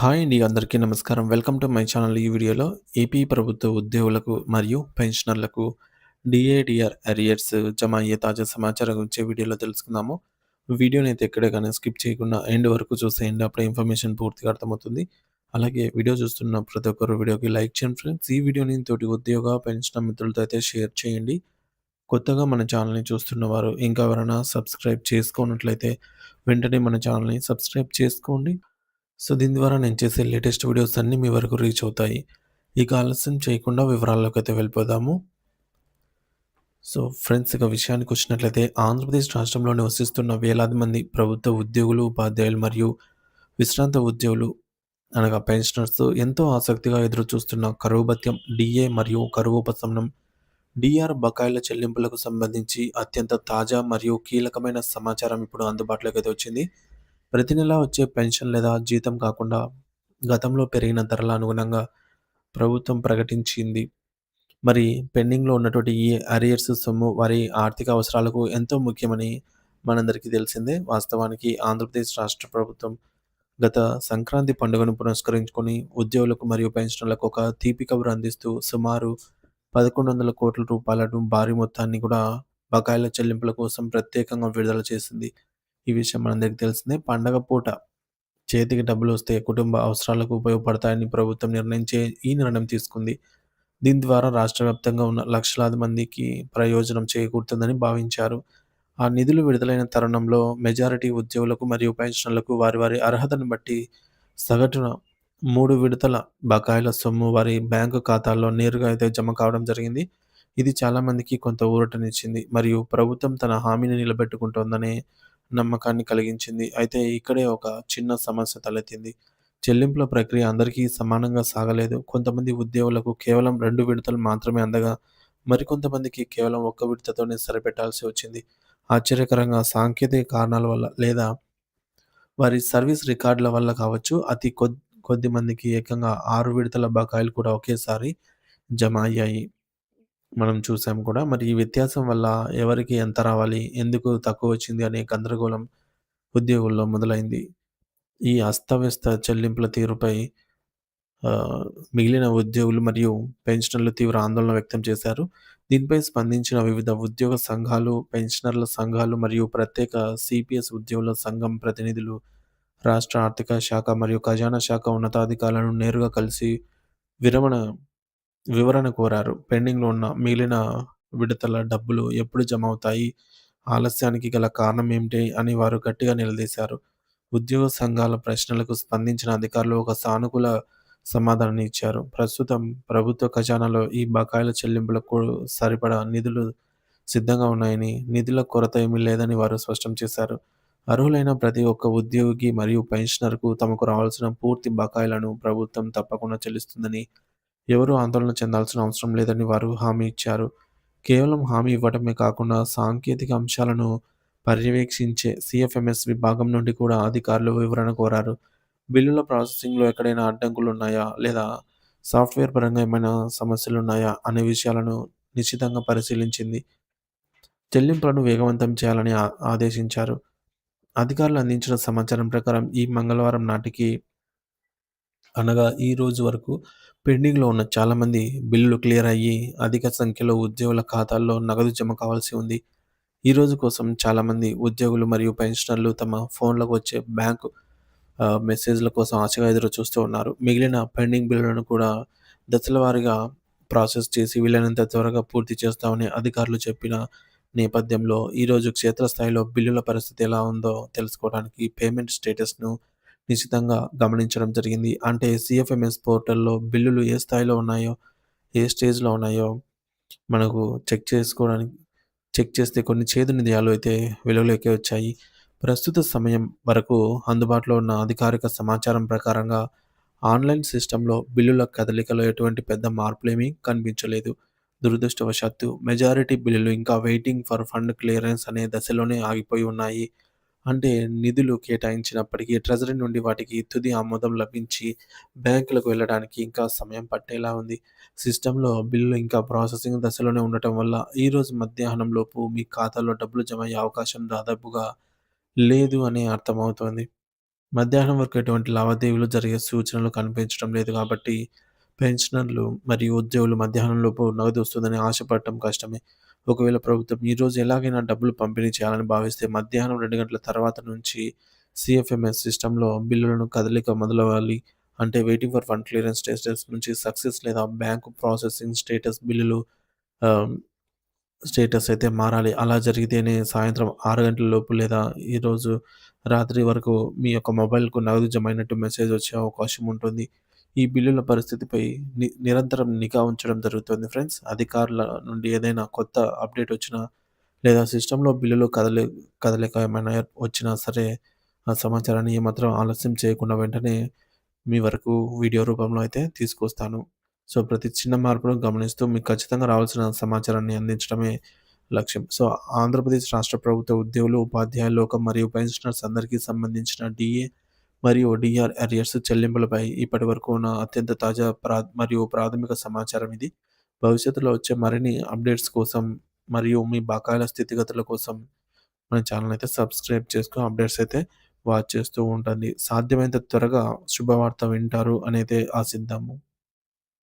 Hi అండి అందరికీ నమస్కారం. Welcome to my channel. ఈ వీడియోలో ఏపీ ప్రభుత్వ ఉద్యోగులకు మరియు పెన్షనర్లకు డిఏడిఆర్ అరియర్స్ జమ అయ్యే తాజా సమాచారం గురించి వీడియోలో తెలుసుకుందాము. వీడియోని అయితే ఎక్కడే కానీ స్కిప్ చేయకుండా ఎండ్ వరకు చూసేయండి అప్పుడే ఇన్ఫర్మేషన్ పూర్తిగా అర్థమవుతుంది. అలాగే వీడియో చూస్తున్న ప్రతి ఒక్కరు వీడియోకి లైక్ చేయండి ఫ్రెండ్స్. ఈ వీడియోని తోటి ఉద్యోగ పెన్షన్ మిత్రులతో అయితే షేర్ చేయండి. కొత్తగా మన ఛానల్ని చూస్తున్న వారు ఇంకా ఎవరైనా సబ్స్క్రైబ్ చేసుకున్నట్లయితే వెంటనే మన ఛానల్ని సబ్స్క్రైబ్ చేసుకోండి. సో దీని ద్వారా నేను చేసే లేటెస్ట్ వీడియోస్ అన్నీ మీ వరకు రీచ్ అవుతాయి. ఇక ఆలస్యం చేయకుండా వివరాల్లోకి అయితే వెళ్ళిపోదాము. సో ఫ్రెండ్స్ ఇక విషయానికి వచ్చినట్లయితే ఆంధ్రప్రదేశ్ రాష్ట్రంలో నివసిస్తున్న వేలాది మంది ప్రభుత్వ ఉద్యోగులు ఉపాధ్యాయులు మరియు విశ్రాంత ఉద్యోగులు అనగా పెన్షనర్స్ ఎంతో ఆసక్తిగా ఎదురు చూస్తున్న కరువు భత్యం డిఏ మరియు కరువు ఉపశమనం డిఆర్ బకాయిల చెల్లింపులకు సంబంధించి అత్యంత తాజా మరియు కీలకమైన సమాచారం ఇప్పుడు అందుబాటులోకి అయితే వచ్చింది. ప్రతి నెల వచ్చే పెన్షన్ లేదా జీతం కాకుండా గతంలో పెరిగిన ధరల అనుగుణంగా ప్రభుత్వం ప్రకటించింది. మరి పెండింగ్లో ఉన్నటువంటి ఈ అరియర్స్ సొమ్ము వారి ఆర్థిక అవసరాలకు ఎంతో ముఖ్యమని మనందరికీ తెలిసిందే. వాస్తవానికి ఆంధ్రప్రదేశ్ రాష్ట్ర ప్రభుత్వం గత సంక్రాంతి పండుగను పురస్కరించుకొని ఉద్యోగులకు మరియు పెన్షన్లకు ఒక తీపి కబురు అందిస్తూ సుమారు పదకొండు వందల కోట్ల రూపాయలను భారీ మొత్తాన్ని కూడా బకాయిల చెల్లింపుల కోసం ప్రత్యేకంగా విడుదల చేసింది. ఈ విషయం మనందరికీ తెలిసిందే. పండగ పూట చేతికి డబ్బులు వస్తే కుటుంబ అవసరాలకు ఉపయోగపడతాయని ప్రభుత్వం నిర్ణయించే ఈ నిర్ణయం తీసుకుంది. దీని ద్వారా రాష్ట్ర వ్యాప్తంగా ఉన్న లక్షలాది మందికి ప్రయోజనం చేకూరుతుందని భావించారు. ఆ నిధులు విడుదలైన తరుణంలో మెజారిటీ ఉద్యోగులకు మరియు పెన్షన్లకు వారి వారి అర్హతను బట్టి సగటున మూడు విడతల బకాయిల సొమ్ము వారి బ్యాంకు ఖాతాల్లో నేరుగా అయితే జమ కావడం జరిగింది. ఇది చాలామందికి కొంత ఊరటనిచ్చింది. మరియు ప్రభుత్వం తన హామీని నిలబెట్టుకుంటోందనే నమ్మకాన్ని కలిగించింది. అయితే ఇక్కడే ఒక చిన్న సమస్య తలెత్తింది. చెల్లింపుల ప్రక్రియ అందరికీ సమానంగా సాగలేదు. కొంతమంది ఉద్యోగులకు కేవలం రెండు విడతలు మాత్రమే అందగా మరికొంతమందికి కేవలం ఒక్క విడతతోనే సరిపెట్టాల్సి వచ్చింది. ఆశ్చర్యకరంగా సాంకేతిక కారణాల వల్ల లేదా వారి సర్వీస్ రికార్డుల వల్ల కావచ్చు అతి కొద్ది కొద్ది మందికి ఏకంగా ఆరు విడతల బకాయిలు కూడా ఒకేసారి జమ అయ్యాయి. మనం చూసాం కూడా. మరి ఈ వ్యత్యాసం వల్ల ఎవరికి ఎంత రావాలి? ఎందుకు తక్కువ వచ్చింది అనే గందరగోళం ఉద్యోగుల్లో మొదలైంది. ఈ అస్తవ్యస్త చెల్లింపుల తీరుపై మిగిలిన ఉద్యోగులు మరియు పెన్షనర్లు తీవ్ర ఆందోళన వ్యక్తం చేశారు. దీనిపై స్పందించిన వివిధ ఉద్యోగ సంఘాలు, పెన్షనర్ల సంఘాలు మరియు ప్రత్యేక సిపిఎస్ ఉద్యోగుల సంఘం ప్రతినిధులు రాష్ట్ర ఆర్థిక శాఖ మరియు ఖజానా శాఖ ఉన్నతాధికారులను నేరుగా కలిసి విరమణ వివరణ కోరారు. పెండింగ్‌లో ఉన్న మిగిలిన విడతల డబ్బులు ఎప్పుడు జమ అవుతాయి? ఆలస్యానికి గల కారణం ఏమిటి? అని వారు గట్టిగా నిలదీశారు. ఉద్యోగ సంఘాల ప్రశ్నలకు స్పందించిన అధికారులు ఒక సానుకూల సమాధానాన్ని ఇచ్చారు. ప్రస్తుతం ప్రభుత్వ ఖజానాలో ఈ బకాయిల చెల్లింపులకు సరిపడా నిధులు సిద్ధంగా ఉన్నాయని, నిధుల కొరత ఏమీ లేదని వారు స్పష్టం చేశారు. అర్హులైన ప్రతి ఒక్క ఉద్యోగి మరియు పెన్షనర్‌కు తమకు రావాల్సిన పూర్తి బకాయిలను ప్రభుత్వం తప్పకుండా చెల్లిస్తుందని ఎవరూ ఆందోళన చెందాల్సిన అవసరం లేదని వారు హామీ ఇచ్చారు. కేవలం హామీ ఇవ్వడమే కాకుండా సాంకేతిక అంశాలను పర్యవేక్షించే సిఎఫ్ఎంఎస్ విభాగం నుండి కూడా అధికారులు వివరణ కోరారు. బిల్లుల ప్రాసెసింగ్‌లో ఎక్కడైనా అడ్డంకులు ఉన్నాయా? లేదా సాఫ్ట్‌వేర్ పరంగా ఏమైనా సమస్యలు ఉన్నాయా అనే విషయాలను నిశ్చితంగా పరిశీలించింది. చెల్లింపులను వేగవంతం చేయాలని ఆదేశించారు. అధికారులు అందించిన సమాచారం ప్రకారం ఈ మంగళవారం నాటికి అనగా ఈ రోజు వరకు పెండింగ్‌లో ఉన్న చాలామంది బిల్లులు క్లియర్ అయ్యి, అధిక సంఖ్యలో ఉద్యోగుల ఖాతాల్లో నగదు జమ కావాల్సి ఉంది. ఈ రోజు కోసం చాలామంది ఉద్యోగులు మరియు పెన్షనర్లు తమ ఫోన్లకు వచ్చే బ్యాంకు మెసేజ్‌ల కోసం ఆశగా ఎదురు చూస్తూ ఉన్నారు. మిగిలిన పెండింగ్ బిల్లులను కూడా దశలవారీగా ప్రాసెస్ చేసి వీలైనంత త్వరగా పూర్తి చేస్తామని అధికారులు చెప్పిన నేపథ్యంలో ఈరోజు క్షేత్రస్థాయిలో బిల్లుల పరిస్థితి ఎలా ఉందో తెలుసుకోవడానికి పేమెంట్ స్టేటస్‌ను నిశితంగా గమనించడం జరిగింది. అంటే సిఎఫ్ఎంఎస్ పోర్టల్‌లో బిల్లులు ఏ స్థాయిలో ఉన్నాయో, ఏ స్టేజ్‌లో ఉన్నాయో మనకు చెక్ చేసుకోవడానికి చెక్ చేస్తే కొన్ని చేదు నిధయాలు అయితే వెలుగులోకి వచ్చాయి. ప్రస్తుత సమయం వరకు అందుబాటులో ఉన్న అధికారిక సమాచారం ప్రకారంగా ఆన్‌లైన్ సిస్టంలో బిల్లుల కదలికలో ఎటువంటి పెద్ద మార్పులేమీ కనిపించలేదు. దురదృష్టవశాత్తు మెజారిటీ బిల్లులు ఇంకా వెయిటింగ్ ఫర్ ఫండ్ క్లియరెన్స్ అనే దశలోనే ఆగిపోయి ఉన్నాయి. అంటే నిధులు కేటాయించినప్పటికీ ట్రెజరీ నుండి వాటికి తుది ఆమోదం లభించి బ్యాంకులకు వెళ్ళడానికి ఇంకా సమయం పట్టేలా ఉంది. సిస్టంలో బిల్లు ఇంకా ప్రాసెసింగ్ దశలోనే ఉండటం వల్ల ఈరోజు మధ్యాహ్నంలోపు మీ ఖాతాలో డబ్బులు జమ అయ్యే అవకాశం దాదాపుగా లేదు అని అర్థమవుతోంది. మధ్యాహ్నం వరకు ఎటువంటి లావాదేవీలు జరిగే సూచనలు కనిపించడం లేదు కాబట్టి పెన్షనర్లు మరియు ఉద్యోగులు మధ్యాహ్నంలోపు నగదు వస్తుందని ఆశపడటం కష్టమే. ఒకవేళ ప్రభుత్వం ఈరోజు ఎలాగైనా డబ్బులు పంపిణీ చేయాలని భావిస్తే మధ్యాహ్నం రెండు గంటల తర్వాత నుంచి సిఎఫ్ఎంఎస్ సిస్టమ్‌లో బిల్లులను కదలిక మొదలవ్వాలి. అంటే waiting for fund clearance status నుంచి సక్సెస్ లేదా బ్యాంకు ప్రాసెసింగ్ స్టేటస్ బిల్లులు um, స్టేటస్ అయితే మారాలి. అలా జరిగితేనే సాయంత్రం ఆరు గంటల లోపు లేదా ఈరోజు రాత్రి వరకు మీ యొక్క మొబైల్‌కు నగదు జమైనట్టు మెసేజ్ వచ్చే అవకాశం ఉంటుంది. ఈ బిల్లుల పరిస్థితిపై ని నిరంతరం నిఘా ఉంచడం జరుగుతుంది ఫ్రెండ్స్. అధికారుల నుండి ఏదైనా కొత్త అప్డేట్ వచ్చినా లేదా సిస్టంలో బిల్లులు కదలి కదలిక ఏమైనా వచ్చినా సరే ఆ సమాచారాన్ని ఏమాత్రం ఆలస్యం చేయకుండా వెంటనే మీ వరకు వీడియో రూపంలో అయితే తీసుకొస్తాను. సో, ప్రతి చిన్న మార్పును గమనిస్తూ మీకు ఖచ్చితంగా రావాల్సిన సమాచారాన్ని అందించడమే లక్ష్యం. సో, ఆంధ్రప్రదేశ్ రాష్ట్ర ప్రభుత్వ ఉద్యోగులు, ఉపాధ్యాయులు లోకం మరియు పెన్షనర్స్ అందరికీ సంబంధించిన డీఏ మరియు డిఆర్ అరియర్స్ చెల్లింపులపై ఇప్పటి వరకు ఉన్న అత్యంత తాజా ప్రా మరియు ప్రాథమిక సమాచారం ఇది. భవిష్యత్తులో వచ్చే మరిన్ని అప్డేట్స్ కోసం మరియు మీ బకాయిల స్థితిగతుల కోసం మన ఛానల్ అయితే సబ్స్క్రైబ్ చేసుకొని అప్డేట్స్ అయితే వాచ్ చేస్తూ ఉంటుంది సాధ్యమైనంత త్వరగా శుభవార్త వింటారు అనేది ఆశిద్దాము.